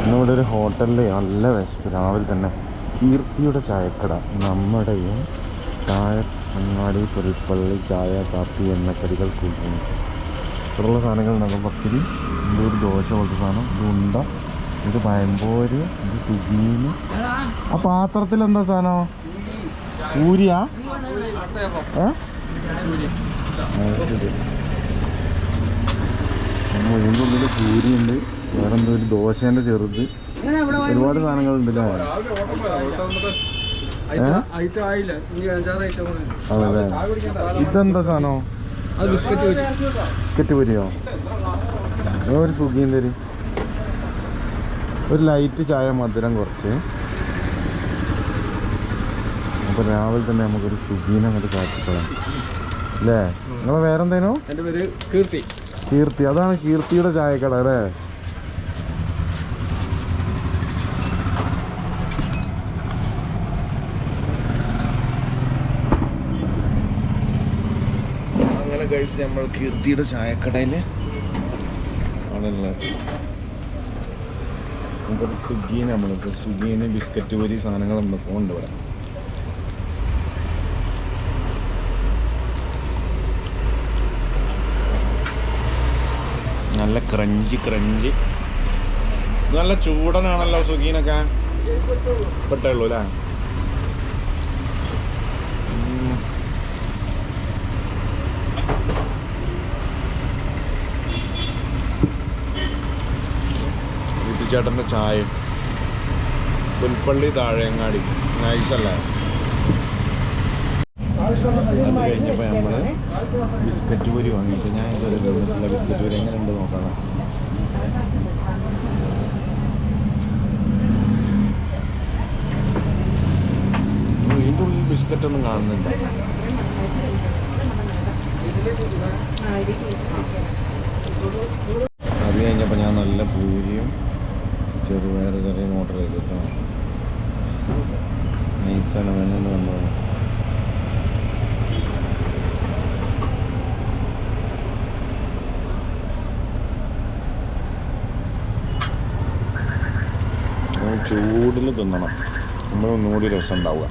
ഇന്നിവിടെ ഒരു ഹോട്ടലിൽ നല്ല വിശപ്പ്. രാവിലെ തന്നെ കീർത്തിയുടെ ചായക്കട. നമ്മുടെയും ചായ അങ്ങാടി പുൽപ്പള്ളി ചായ കാപ്പി എണ്ണക്കടികൾ കൂൾ ഡ്രിങ്ക്സ് ഇത്രയുള്ള സാധനങ്ങൾ ഉണ്ടാകും പത്തിരി ഇത് ഒരു ദോശ പോലത്തെ സാധനം ഇത് ഉണ്ട ഇത് പയമ്പോര് ഇത് സുഗീന് ആ പാത്രത്തിൽ എന്താ സാധനം? പൂരിയാ? ഏ? ഉള്ളിൽ പൂരിയുണ്ട്. വേറെ എന്തോ ഒരു ദോശേന്റെ ചെറുത്. ഒരുപാട് സാധനങ്ങളുണ്ട് അല്ലേ ഇതെന്താ സാധനോ? ബിസ്ക്കറ്റ് പൊരിയോ? ഒരു സുഖീം തരും ഒരു ലൈറ്റ് ചായ മധുരം കുറച്ച്. അപ്പോൾ രാവിലെ തന്നെ നമുക്കൊരു സുഖീനെ അങ്ങോട്ട് കാച്ചിക്കളാം അല്ലേ നിങ്ങളെ വേറെന്തേനോ? കീർത്തി. കീർത്തി. അതാണ് കീർത്തിയുടെ ചായക്കട അല്ലേ കഴിച്ച് നമ്മൾ കീർത്തിയുടെ ചായക്കടയിൽ സ്വിഗ്ഗീന് നമ്മളിപ്പോൾ സ്വിഗ്ഗീന് ബിസ്ക്കറ്റ് പൊരി സാധനങ്ങൾ ഉണ്ട് ഇവിടെ നല്ല ക്രഞ്ചി ക്രഞ്ചി. നല്ല ചൂടനാണല്ലോ സുഖീനൊക്കെ പെട്ടുള്ളൂ അല്ലേ? വീട്ടുചേട്ടന്റെ ചായ പുൽപ്പള്ളി താഴെങ്ങാടി. നൈസല്ലേ അത് കഴിഞ്ഞപ്പോൾ നമ്മൾ ബിസ്ക്കറ്റ് പൊരി വാങ്ങിയിട്ട് ഞാൻ ഇതുവരെ തിന്നിട്ടില്ല. ബിസ്ക്കറ്റ് പൊരി എങ്ങനെ ഉണ്ട് നോക്കണം ഇതിന്റെ ഉള്ളിൽ ബിസ്ക്കറ്റ് ഒന്നും കാണുന്നില്ല. അത് കഴിഞ്ഞപ്പോൾ ഞാൻ നല്ല പൂരിയും ചെറുപയർ കറിയും ഓർഡർ ചെയ്തിട്ടോ നൈസാണ് മെനു വന്നത് ചൂടിൽ തിന്നണം. നമ്മൾ ഒന്നുകൂടി രസം ഉണ്ടാവുക.